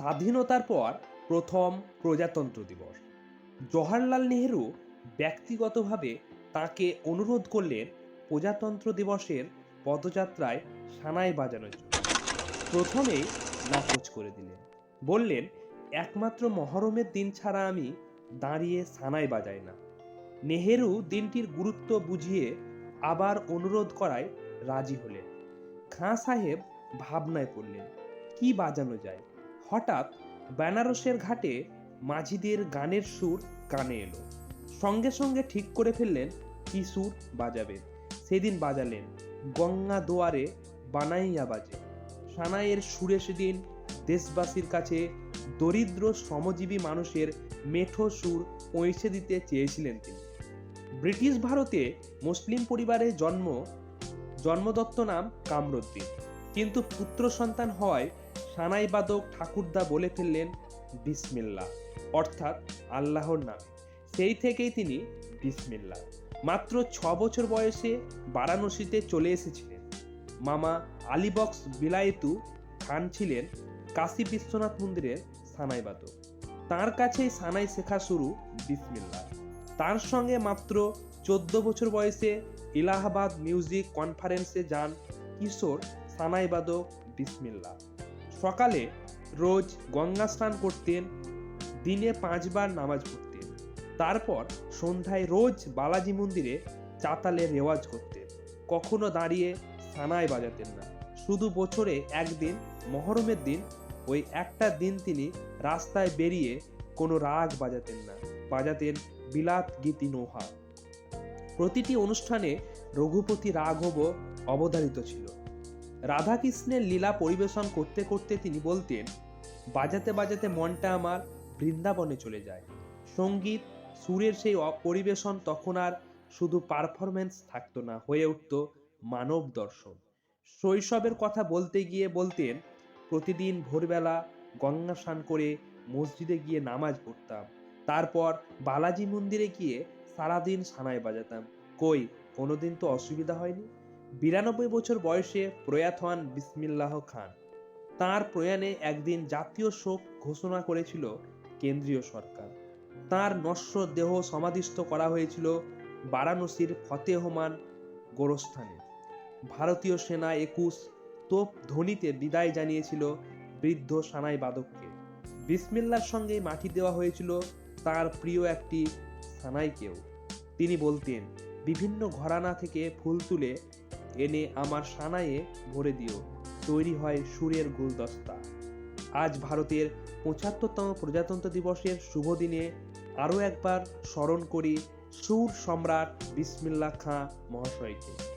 স্বাধীনতার পর প্রথম প্রজাতন্ত্র দিবস। জওহরলাল নেহেরু ব্যক্তিগতভাবে তাকে অনুরোধ করলেন প্রজাতন্ত্র দিবসের পদযাত্রায় সানাই বাজানোর জন্য। প্রথমেই নাকচ করে দিলেন। বললেন, একমাত্র মহরমের দিন ছাড়া আমি দাঁড়িয়ে সানাই বাজাই না। নেহেরু দিনটির গুরুত্ব বুঝিয়ে আবার অনুরোধ করায় রাজি হলেন। খাঁ সাহেব ভাবনায় পড়লেন, কি বাজানো যায়? হঠাৎ বেনারসের ঘাটে মাঝিদের গানের সুর কানে এলো। সঙ্গে সঙ্গে ঠিক করে ফেললেন কি সুর বাজাবেন সেদিন বাজালেন গঙ্গা দোয়ারে বানাইয়া বাজে। সানাইয়ের সুরে সেদিন দেশবাসীর কাছে দরিদ্র শ্রমজীবী মানুষের মেঠো সুর পৌঁছে দিতে চেয়েছিলেন তিনি। ব্রিটিশ ভারতে মুসলিম পরিবারে জন্ম, জন্মদত্ত নাম কামরুদ্দিন। কিন্তু পুত্র সন্তান হওয়ায় সানাই বাদক ঠাকুরদা বলে ফেললেন বিসমিল্লা অর্থাৎ আল্লাহর নামে। সেই থেকেই তিনি বিসমিল্লা মাত্র ছ বছর বয়সে বারাণসীতে চলে এসেছিলেন। মামা আলিবক্স বিলায়েতু খান ছিলেন কাশী বিশ্বনাথ মন্দিরের সানাই বাদক তাঁর কাছেই সানাই শেখা শুরু বিসমিল্লা তার সঙ্গে মাত্র চোদ্দ বছর বয়সে ইলাহাবাদ মিউজিক কনফারেন্সে যান কিশোর সানাই বাদক বিসমিল্লা সকালে রোজ গঙ্গা স্নান করতেন, দিনে পাঁচবার নামাজ পড়তেন। তারপর সন্ধ্যায় রোজ বালাজি মন্দিরে চাতালে রেওয়াজ করতেন। কখনো দাঁড়িয়ে সানায় বাজাতেন না। শুধু বছরে একদিন, মহরমের দিন, ওই একটা দিন তিনি রাস্তায় বেরিয়ে কোনো রাগ বাজাতেন না। বাজাতেন বিলাত গীতি নোহা। প্রতিটি অনুষ্ঠানে রঘুপতি রাঘব অবধারিত ছিল। রাধাকৃষ্ণের লীলা পরিবেশন করতে করতে তিনি বলতেন, বাজাতে বাজাতে মনটা আমার বৃন্দাবনে চলে যায়। সংগীত, সুরের সেই পরিবেশন তখন আর শুধু পারফরমেন্স থাকতো না, হয়ে উঠত মানব দর্শন। শৈশবের কথা বলতে গিয়ে বলতেন, প্রতিদিন ভোরবেলা গঙ্গা স্নান করে মসজিদে গিয়ে নামাজ পড়তাম। তারপর বালাজি মন্দিরে গিয়ে সারাদিন সানায় বাজাতাম। কই, কোনোদিন তো অসুবিধা হয়নি? বিরানব্বই বছর বয়সে প্রয়াত হন বিসমিল্লাহ খান। তার প্রয়াণে একদিন জাতীয় শোক ঘোষণা করেছিল কেন্দ্রীয় সরকার। তার নশ্বর দেহ সমাধিস্থ করা হয়েছিল বারাণসীর ফতেহমান গোরস্থানে। ভারতীয় সেনা একুশ তোপ ধ্বনিতে বিদায় জানিয়েছিল বৃদ্ধ সানাই বাদককে। বিসমিল্লার সঙ্গে মাটি দেওয়া হয়েছিল তার প্রিয় একটি সানাইকেও। তিনি বলতেন, বিভিন্ন ঘরানা থেকে ফুল তুলে এনে আমার সানায়ে ভরে দিও। তৈরি হয় সুরের গুলদস্তা। আজ ভারতের পঁচাত্তরতম প্রজাতন্ত্র দিবসের শুভ দিনে আরও একবার স্মরণ করি সুর সম্রাট বিসমিল্লা খাঁ মহাশয়কে।